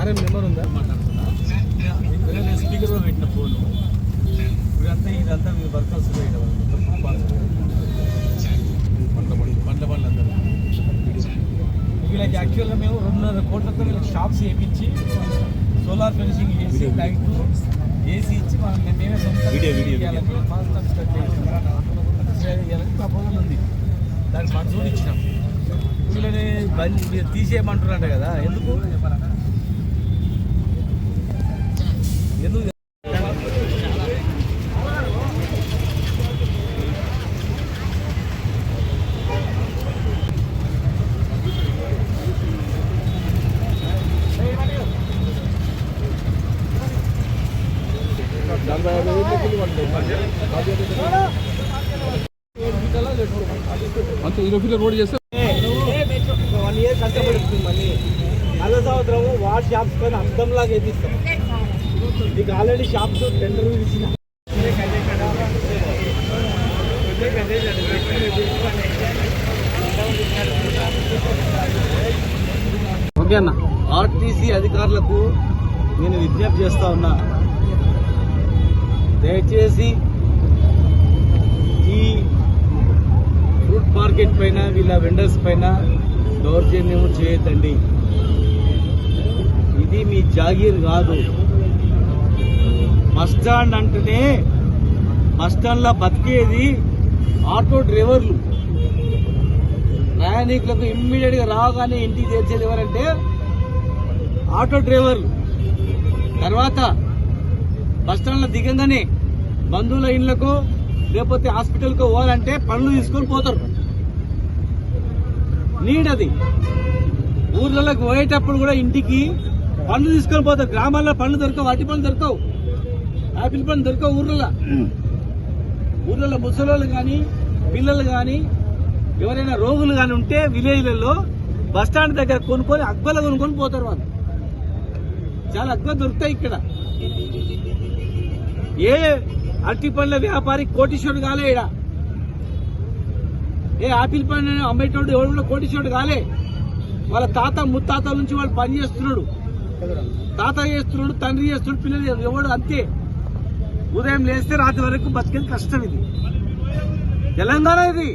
RM number ఉందా? నేను స్పీకర్లో పెట్టిన ఫోను ఇదంతా ఇదంతా మీ వర్కర్స్ పండ్ల పండ్లు అందరూ వీళ్ళకి యాక్చువల్గా మేము రెండున్నర కోట్లతో వీళ్ళకి షాప్స్ వేయించి సోలార్ ఫెన్సింగ్ చేసి లైట్ ఏసీ ఇచ్చి మనం మేమే సొంతంగా ప్రపోజల్ ఉంది. దాని మంజూరు ఇచ్చినాం. వీళ్ళని మీరు తీసేయమంటున్నారంట కదా. ఎందుకు? ఎందుకు రోడ్ చేస్తే వన్ ఇయర్ కష్టపడుతుంది మళ్ళీ. అదే సంవత్సరం వాట్ షాప్స్ పైన అర్థంలాగా వేపిస్తాం. మీకు ఆల్రెడీ షాప్స్ టెండర్ ఇచ్చిన. ఓకే అన్న. ఆర్టీసీ అధికారులకు నేను విజ్ఞప్తి చేస్తా ఉన్నా. దయచేసి ఈ ఫ్రూట్ మార్కెట్ పైన వీళ్ళ వెండర్స్ పైన దౌర్జన్యం చేయొద్దండి ఇది మీ జాగీర్ కాదు. బస్ స్టాండ్ అంటేనే బస్ స్టాండ్లో బతికేది ఆటో డ్రైవర్లు. ప్రయాణికులకు ఇమ్మీడియట్గా రాగానే ఇంటికి చేర్చేది ఎవరంటే ఆటో డ్రైవర్లు. తర్వాత బస్ స్టాండ్లో దిగంగానే బంధువుల ఇండ్లకు లేకపోతే హాస్పిటల్కు పోవాలంటే పనులు తీసుకొని పోతారు. నీడ్ అది ఊర్లలోకి పోయేటప్పుడు కూడా ఇంటికి పనులు తీసుకొని పోతారు. గ్రామాల్లో పనులు దొరకవు అట్టి పనులు దొరకవు. ఆపిల్ పండ్లు దొరకవు ఊర్లలో. ఊర్లలో ముసలోళ్ళు కానీ పిల్లలు కానీ ఎవరైనా రోగులు కానీ ఉంటే విలేజ్లలో బస్ స్టాండ్ దగ్గర కొనుక్కొని అగ్బల కొనుక్కొని పోతారు వాళ్ళు. చాలా అగ్బలు దొరుకుతాయి ఇక్కడ. ఏ అరటి పండ్ల వ్యాపారి కోటీశ్వరుడు కాలేడా? ఈడ ఏ ఆపిల్ పని అమ్మేటోడు ఎవడు కూడా కోటీశ్వరుడు కాలే. వాళ్ళ తాత ముత్తాతల నుంచి వాళ్ళు పని చేస్తున్నాడు. తాత చేస్తున్నాడు తండ్రి చేస్తున్నాడు పిల్లలు ఎవడు అంతే. ఉదయం లేస్తే రాత్రి వరకు బతికేది కష్టం ఇది. తెలంగాణ ఇది.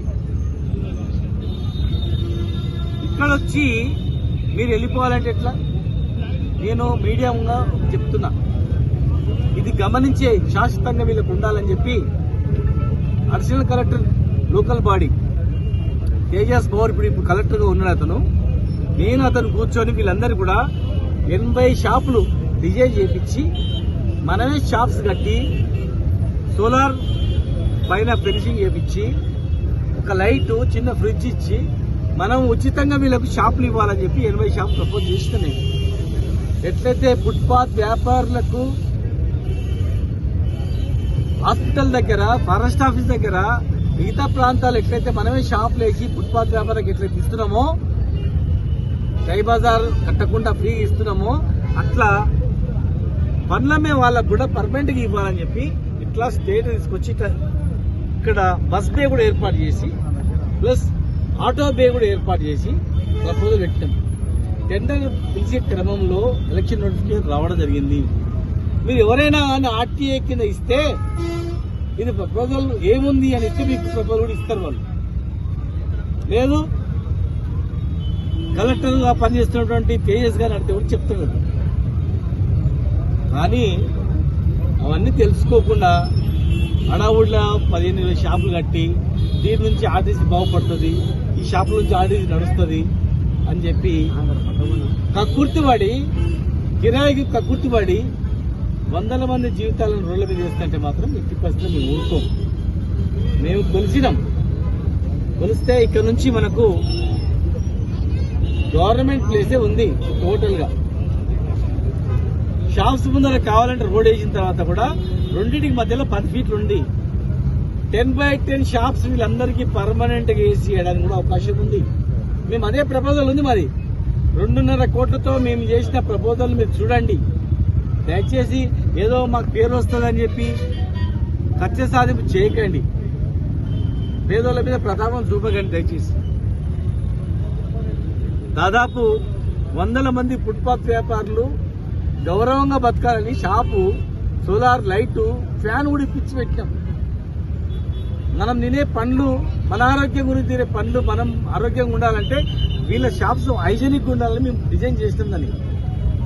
ఇక్కడ వచ్చి మీరు వెళ్ళిపోవాలంటే ఎట్లా? నేను మీడియంగా చెప్తున్నా. ఇది గమనించే శాశ్వతంగా వీళ్ళకు ఉండాలని చెప్పి additional collector local body Tejas Gaur ఇప్పుడు ఇప్పుడు కలెక్టర్గా ఉన్నాడు అతను. నేను అతను కూర్చొని వీళ్ళందరూ కూడా ఎనభై షాపులు డిజైన్ చేపించి మనమే షాప్స్ కట్టి సోలార్ పైన ఫినిషింగ్ చేపించి ఒక లైట్ చిన్న ఫ్రిడ్జ్ ఇచ్చి మనం ఉచితంగా వీళ్ళకు షాపులు ఇవ్వాలని చెప్పి ఎనభై షాప్ ప్రపోజ్ చేస్తున్నాయి. ఎట్లయితే ఫుట్పాత్ వ్యాపారులకు హాస్పిటల్ దగ్గర ఫారెస్ట్ ఆఫీస్ దగ్గర మిగతా ప్రాంతాలు ఎట్లయితే మనమే షాపులు వేసి ఫుట్పాత్ వ్యాపారానికి ఎట్లయితే ఇస్తున్నామో టై బజార్ కట్టకుండా ఫ్రీ ఇస్తున్నామో అట్లా పనులమే వాళ్ళకు కూడా పర్మనెంట్గా ఇవ్వాలని చెప్పి ఇట్లా స్టేట్ తీసుకొచ్చి ఇక్కడ బస్ బే కూడా ఏర్పాటు చేసి ప్లస్ ఆటో బే కూడా ఏర్పాటు చేసి ప్రపోజల్ పెట్టాం టెండర్ పిలిచే క్రమంలో ఎలక్షన్ నోటిఫికేషన్ రావడం జరిగింది. మీరు ఎవరైనా కానీ ఆర్టీఏ కింద ఇస్తే ఇది ప్రపోజల్ ఏముంది అని ఇస్తే మీకు ప్రపోజల్ కూడా ఇస్తారు వాళ్ళు. లేదు కలెక్టర్గా పనిచేస్తున్నటువంటి తేజస్ గారు అడిగితే కూడా చెప్తున్నారు. కానీ అవన్నీ తెలుసుకోకుండా అడావుడిలో పదిహేను ఇరవై షాపులు కట్టి దీని నుంచి ఆర్టీసీ బాగుపడుతుంది ఈ షాపుల నుంచి ఆర్టీసీ నడుస్తుంది అని చెప్పి కక్కుర్తిపడి కిరాయికి కక్కుర్తిపడి వందల మంది జీవితాలను రోడ్ల మీద వేస్తుంటే మాత్రం ఎట్టి పరిస్థితుల్లో మేము ఊరుకోం. మేము కొలిసినాం. కొలిస్తే ఇక్కడ నుంచి మనకు గవర్నమెంట్ ప్లేసే ఉంది టోటల్గా షాప్స్ ముందర కావాలంటే రోడ్ వేసిన తర్వాత కూడా రెండింటికి మధ్యలో పది ఫీట్లు ఉంది టెన్ బై టెన్ షాప్స్ వీళ్ళందరికీ పర్మనెంట్గా వేసి వేయడానికి కూడా అవకాశం ఉంది. మేము అదే ప్రపోజల్ ఉంది మరి. రెండున్నర కోట్లతో మేము చేసిన ప్రపోజల్ మీరు చూడండి. దయచేసి ఏదో మాకు పేరు వస్తుందని చెప్పి కచ్చ సాధింపు చేయకండి. పేదోళ్ళ మీద ప్రతాపం చూపకండి దయచేసి. దాదాపు వందల మంది ఫుట్పాత్ వ్యాపారులు గౌరవంగా బతకాలని షాపు సోలార్ లైటు ఫ్యాన్ కూడా ఇప్పించి పెట్టాం. మనం తినే పండ్లు మన ఆరోగ్యం గురించి తినే పండ్లు మనం ఆరోగ్యంగా ఉండాలంటే వీళ్ళ షాప్స్ హైజీనిక్ ఉండాలని మేము డిజైన్ చేస్తుందని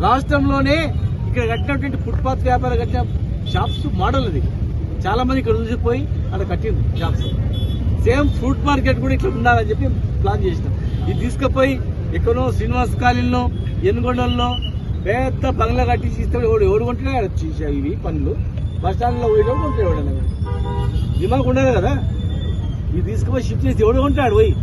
రాష్ట్రంలోనే ఇక్కడ కట్టినటువంటి ఫుట్పాత్ వ్యాపారం కట్టిన షాప్స్ మోడల్ అది చాలా మంది ఇక్కడ చూసిపోయి అక్కడ కట్టింది షాప్స్ సేమ్ ఫ్రూట్ మార్కెట్ కూడా ఇట్లా ఉండాలని చెప్పి ప్లాన్ చేసినాం. ఇది తీసుకుపోయి ఎక్కడో శ్రీనివాస్ కాలనీలో ఎనుగొండల్లో పెద్ద బంగ్లా కట్టించి ఇస్తే ఎవడు ఎవడు కొంటున్నా ఇవి పనులు. బస్ స్టాండ్లో పోయడం కొంటే ఎవడన్నా దిమాగ్ ఉండదు కదా. ఇది తీసుకుపోయి షిఫ్ట్ చేసి ఎవడు కొంటాడు పోయి.